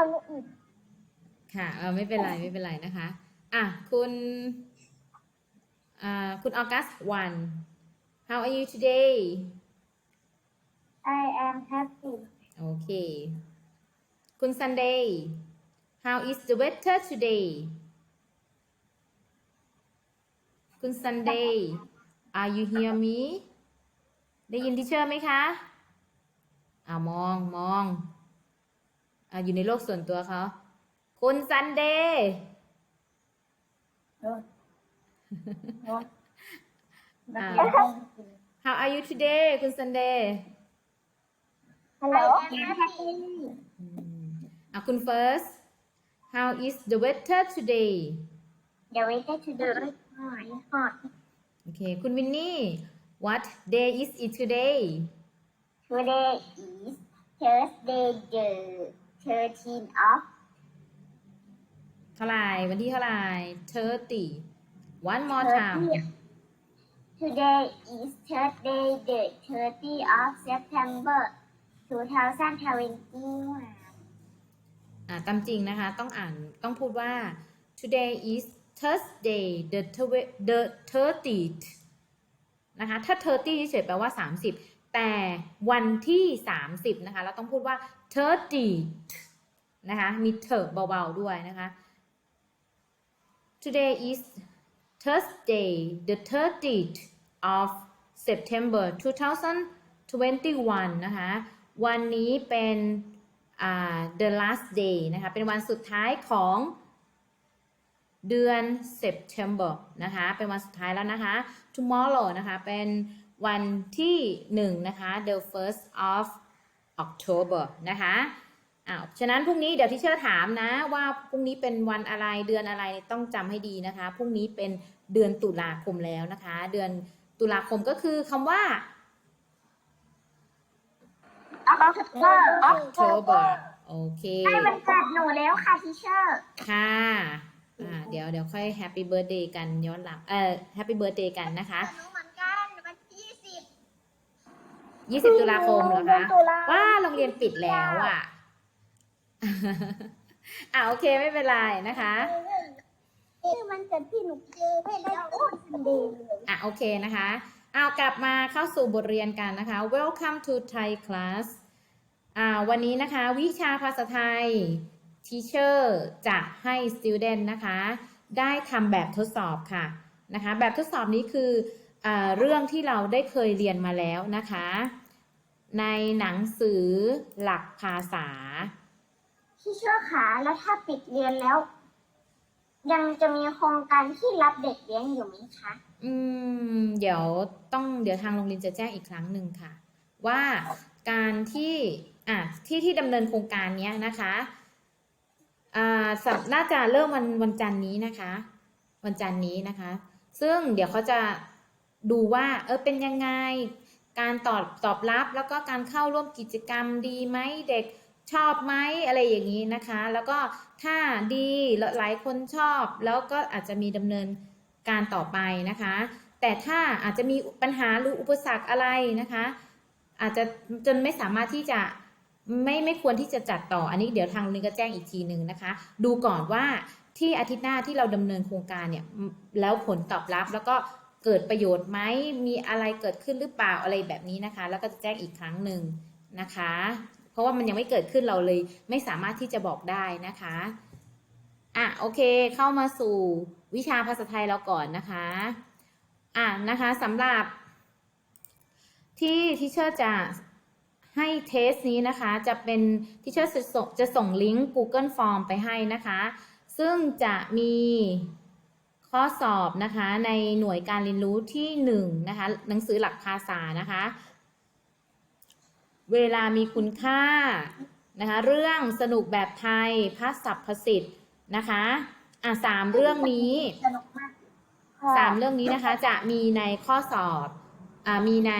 ของหนูอีกค่ะเออไม่เป็นไรไม่เป็นไรนะคะ อะคุณอ่าคุณออกัส one how are you today I am happy โอเค คุณ Sunday how is the weather today คุณ Sunday are you hear me ได้ยินที่เชื่อไหมคะอ่ามองมอง อ่าอยู่ในโลกส่วนตัวเขาคุณ Sunday โอ้ยโอ้ยอ่า how are you today คุณ Sunday ฮัลโหล I am happy อืมอะคุณ First how is the weather today The weather today is hot โอเค คุณวินนี่ what day is it today Today is Thursday the 13th of เท่าไหร่วันที่เท่าไหร่ thirty one more time Today is Thursday the 30th of September 2021อ่าตามจริงนะคะ ต้องอ่านต้องพูดว่า today is Thursday the twe- the thirtieth นะคะ ถ้า thirty เฉยๆแปลว่า 30 แต่วันที่ 30 นะคะ เราต้องพูดว่า thirtieth นะคะ มีเถอะเบาๆด้วยนะคะ today is Thursday the 30th of September 2021 นะคะ วันนี้เป็นอ่า the last day นะคะ เป็นวันสุดท้ายของเดือน September นะคะ เป็นวันสุดท้ายแล้วนะคะ tomorrow นะคะ เป็น วันที่1นะคะ the first of October นะคะอ้าวฉะนั้นพรุ่งนี้เดี๋ยวที่เชื่อถามนะว่าพรุ่งนี้เป็นวันอะไรเดือนอะไรต้องจำให้ดีนะคะพรุ่งนี้เป็นเดือนตุลาคมแล้วนะคะ เดือนตุลาคมก็คือคำว่า October October โอเคใกล้วันเกิดหนูแล้วค่ะทีเชอร์ค่ะอ่าเดี๋ยวเดี๋ยวค่อย Happy Birthday กันย้อนหลังเอ่อ Happy Birthday กันนะคะ หนูเหมือนกันวันที่สิบ 20ตุลาคมเหรอคะตุลาว่าโรงเรียนปิดแล้วอะ อ่าโอเคไม่เป็นไรนะคะนี่มันเกิดพี่หนูเจอไม่ได้โอ้สันเดย์เลยอะโอเคนะคะเอากลับมาเข้าสู่บทเรียนกันนะคะ Welcome to Thai class อ่าวันนี้นะคะวิชาภาษาไทย Teacher จะให้ student นะคะ ได้ทำแบบทดสอบค่ะนะคะ แบบทดสอบนี้คืออาเรื่องที่เราได้เคยเรียนมาแล้วนะคะ ในหนังสือหลักภาษาพี่เชื่อขาแล้วถ้าปิดเรียนแล้ว ยังจะมีโครงการที่รับเด็กเลี้ยงอยู่ไหมคะ อืม เดี๋ยวต้องเดี๋ยวทางโรงเรียนจะแจ้งอีกครั้งหนึ่งค่ะ ว่าการที่อะที่ที่ดำเนินโครงการเนี้ยนะคะอ่าสัปน่าจะเริ่มวันวันจันทร์นี้นะคะ วันจันทร์นี้นะคะ ซึ่งเดี๋ยวเขาจะดูว่า เออเป็นยังไง การตอบตอบรับแล้วก็การเข้าร่วมกิจกรรมดีไหมเด็กชอบไหมอะไรอย่างนี้นะคะ แล้วก็ถ้าดีหลายคนชอบ แล้วก็อาจจะมีดำเนินการต่อไปนะคะ แต่ถ้าอาจจะมีปัญหาหรืออุปสรรคอะไรนะคะ อาจจะจนไม่สามารถที่จะไม่ไม่ควรที่จะจัดต่ออันนี้เดี๋ยวทางโรงก็แจ้งอีกทีหนึ่งนะคะ ดูก่อนว่าที่อาทิตย์หน้าที่เราดำเนินโครงการเนี่ยแล้วผลตอบรับแล้วก็ เกิดประโยชน์ไหมมีอะไรเกิดขึ้นหรือเปล่าอะไรแบบนี้นะคะ แล้วก็จะแจ้งอีกครั้งหนึ่งนะคะ เพราะว่ามันยังไม่เกิดขึ้นเราเลย ไม่สามารถที่จะบอกได้นะคะอะโอเคเข้ามาสู่วิชาภาษาไทยเราก่อนนะคะอะนะคะสำหรับ ที่ที่เชอร์จะให้เทสนี้นะคะจะเป็นที่เชอร์จะส่งจะส่งลิงก์ Google Form ไปให้นะคะ ซึ่งจะมี ข้อสอบนะคะในหน่วยการเรียนรู้ที่1นะคะหนังสือหลักภาษานะคะ เวลามีคุณค่านะคะเรื่องสนุกแบบไทยภาษาภาษิตนะคะอะสามเรื่องนี้สนุกมากสามเรื่องนี้นะคะจะมีในข้อสอบอามีใน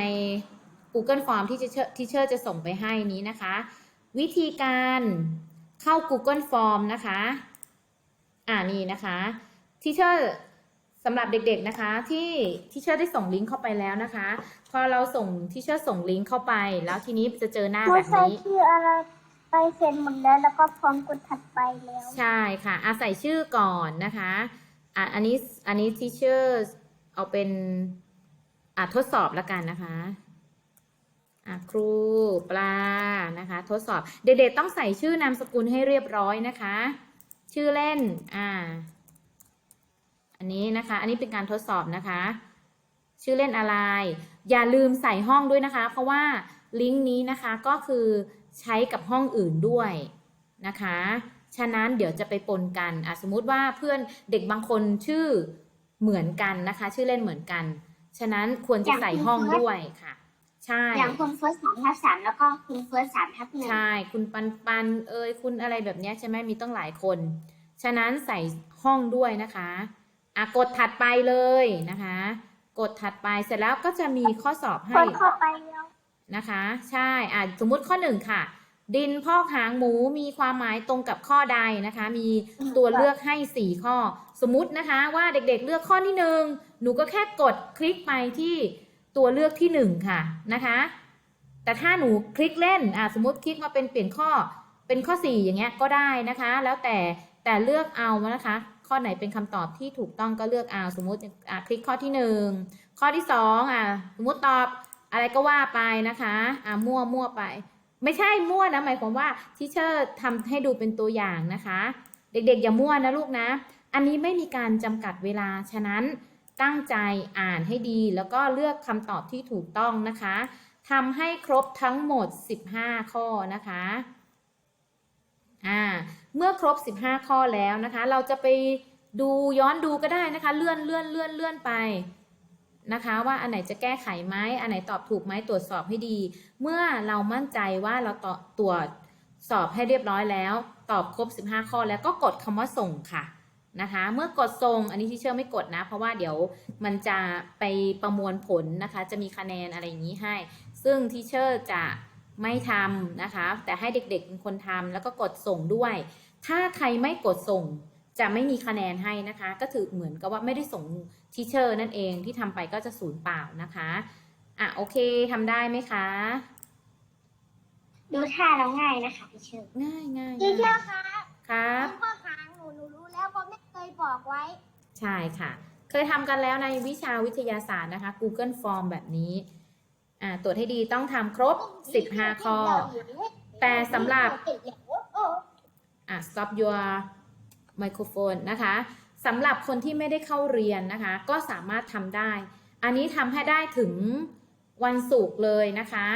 Google Form ที่จะเชที่เชอร์จะส่งไปให้นี้นะคะ วิธีการเข้า Google Form นะคะ อ่านี่นะคะ ที่เชอร์สำหรับเด็กๆนะคะที่ที่เชอร์ได้ส่งลิงก์เข้าไปแล้วนะคะ พอเราส่งที่เชอร์ส่งลิงก์เข้าไป แล้วทีนี้จะเจอหน้าผู้แบบใช้นี้คืออะไรไปเซ็นหมดแล้วแล้วก็พร้อมกดถัดไปแล้วใช่ค่ะอาศัยชื่อก่อนนะคะอะอันนี้อันนี้ที่ชื่อเอาเป็นอะทดสอบแล้วกันนะคะอะครูปลานะคะ ทดสอบเด็กๆต้องใส่ชื่อนามสกุลให้เรียบร้อยนะคะ ชื่อเล่นอ่า อันนี้นะคะ อันนี้เป็นการทดสอบนะคะ ชื่อเล่นอะไร อย่าลืมใส่ห้องด้วยนะคะ เพราะว่าลิงก์นี้นะคะก็คือใช้กับห้องอื่นด้วยนะคะ ฉะนั้นเดี๋ยวจะไปปนกันอะสมมุติว่าเพื่อนเด็กบางคนชื่อเหมือนกันนะคะ ชื่อเล่นเหมือนกัน ฉะนั้นควรจะใส่ห้องด้วยค่ะ ใช่ อย่างคุณเฟิร์สสามทับสามแล้วก็คุณเฟิร์สสามทับหนึ่งใช่ คุณปันปันเอ่ยคุณอะไรแบบเนี้ยใช่ไหมมีต้องหลายคน ฉะนั้นใส่ห้องด้วยนะคะ อะกดถัดไปเลยนะคะ กดถัดไปเสร็จแล้วก็จะมีข้อสอบคให้นเข้าไปแล้วนะคะ ใช่อะสมมุติข้อหนึ่งค่ะ ดินพอกหางหมูมีความหมายตรงกับข้อใดนะคะ มีตัวเลือกให้4ข้อ สมมุตินะคะว่าเด็กๆเลือกข้อที่หนึ่งหนูก็แค่กดคลิกไปที่ตัวเลือกที่หนึ่งค่ะนะคะ แต่ถ้าหนูคลิกเล่นอะสมมติคลิกมาเป็นเปลี่ยนข้อเป็นข้อ4อย่างเงี้ยก็ได้นะคะ แล้วแต่แต่เลือกเอานะคะ ข้อไหนเป็นคำตอบที่ถูกต้องก็เลือกเอาสมมติอะคลิกข้อที่หนึ่งข้อที่สองอะสมมติตอบอะไรก็ว่าไปนะคะอะมั่วมั่วไป ไม่ใช่มั่วนะหมายความว่าทิเชอร์ทำให้ดูเป็นตัวอย่างนะคะ เด็กๆ อย่ามั่วนะลูกนะ อันนี้ไม่มีการจำกัดเวลาฉะนั้นตั้งใจอ่านให้ดี แล้วก็เลือกคำตอบที่ถูกต้องนะคะทำให้ครบทั้งหมด 15 ข้อนะคะ อ่าเมื่อครบ 15 ข้อแล้วนะคะ เราจะไปดูย้อนดูก็ได้นะคะ เลื่อนเลื่อนเลื่อนเลื่อนไปนะคะ ว่าอันไหนจะแก้ไขไหมอันไหนตอบถูกไหมตรวจสอบให้ดี เมื่อเรามั่นใจว่าเราตตรวจสอบให้เรียบร้อยแล้ว ตอบครบ 15 ข้อแล้วก็กดคำว่าส่งค่ะนะคะ เมื่อกดส่งอันนี้ที่เชื่อไม่กดนะ เพราะว่าเดี๋ยวมันจะไปประมวลผลนะคะ จะมีคะแนนอะไรอย่างนี้ให้ ซึ่งทีเชอร์จะ ไม่ทำนะคะ แต่ให้เด็กๆเป็นคนทำแล้วก็กดส่งด้วย ถ้าใครไม่กดส่งจะไม่มีคะแนนให้นะคะ ก็ถือเหมือนกับว่าไม่ได้ส่งทีเชอร์นั่นเองที่ทำไปก็จะศูนย์เปล่านะคะอะโอเคทำได้ไหมคะดูท่าเราง่ายนะคะพี่เชอร์ง่ายง่ายพี่เชอง่ายร์คะครับข้อหางหนูหนูรู้แล้วเพราะแม่เคยบอกไว้ ใช่ค่ะ เคยทำกันแล้วในวิชาวิทยาศาสตร์นะคะ Google Form แบบนี้ อ่าตรวจให้ดีต้องทำครบ 15 ข้อ แต่สำหรับอะ stop your microphone นะคะสำหรับคนที่ไม่ได้เข้าเรียนนะคะ ก็สามารถทำได้ อันนี้ทำให้ได้ถึงวันศุกร์เลยนะคะ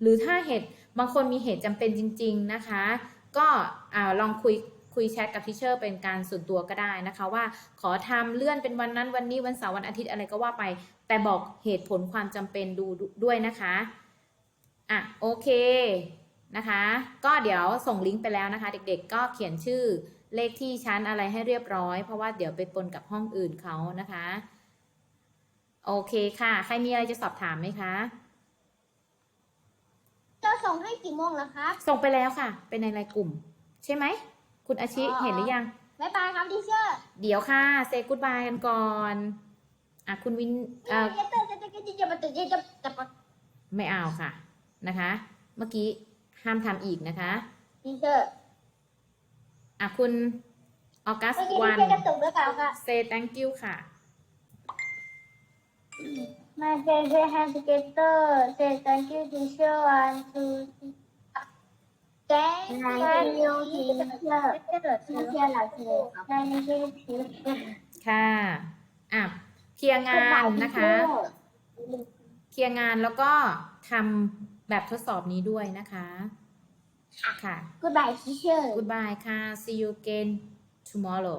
หรือถ้าเหตุบางคนมีเหตุจำเป็นจริง ๆนะคะ ก็อ่าลองคุย คุยแชทกับทิเชอร์เป็นการส่วนตัวก็ได้นะคะว่าขอทำเลื่อนเป็นวันนั้นวันนี้วันเสาร์วันอาทิตย์อะไรก็ว่าไป แต่บอกเหตุผลความจำเป็นดูด้วยนะคะอะโอเคนะคะ ก็เดี๋ยวส่งลิงก์ไปแล้วนะคะ เด็กๆก็เขียนชื่อเลขที่ชั้นอะไรให้เรียบร้อย เพราะว่าเดี๋ยวไปปนกับห้องอื่นเขานะคะ โอเคค่ะ ใครมีอะไรจะสอบถามไหมคะจะส่งให้กี่โมงแล้วครับส่งไปแล้วค่ะ เป็นในรายกลุ่ม ใช่ไหม คุณอาชิอ๋เห็นหรือยัง บ๊ายบายครับดีเชอร์เดี๋ยวค่ะเซกูดบายกันก่อนอะคุณวินเอ่อเตอร์จะจะจะจะมาตื่นจะจะจะปะไม่เอาค่ะนะคะ เมื่อกี้ห้ามทำอีกนะคะดีเชอร์อะคุณออกัสเซกวัทีนเชอร์ตุกหรื thank you ค่ะ มาเจอเจอแฮมสเกตเตอร์เจอ thank you teacher one two three Thank you, teacher. Teacher เราคือ Thank you, teacher. ค่ะอะเคลียร์งานนะคะ เคลียร์งานแล้วก็ทำแบบทดสอบนี้ด้วยนะคะ ค่ะ Goodbye, teacher. goodbye ค่ะ see you again tomorrow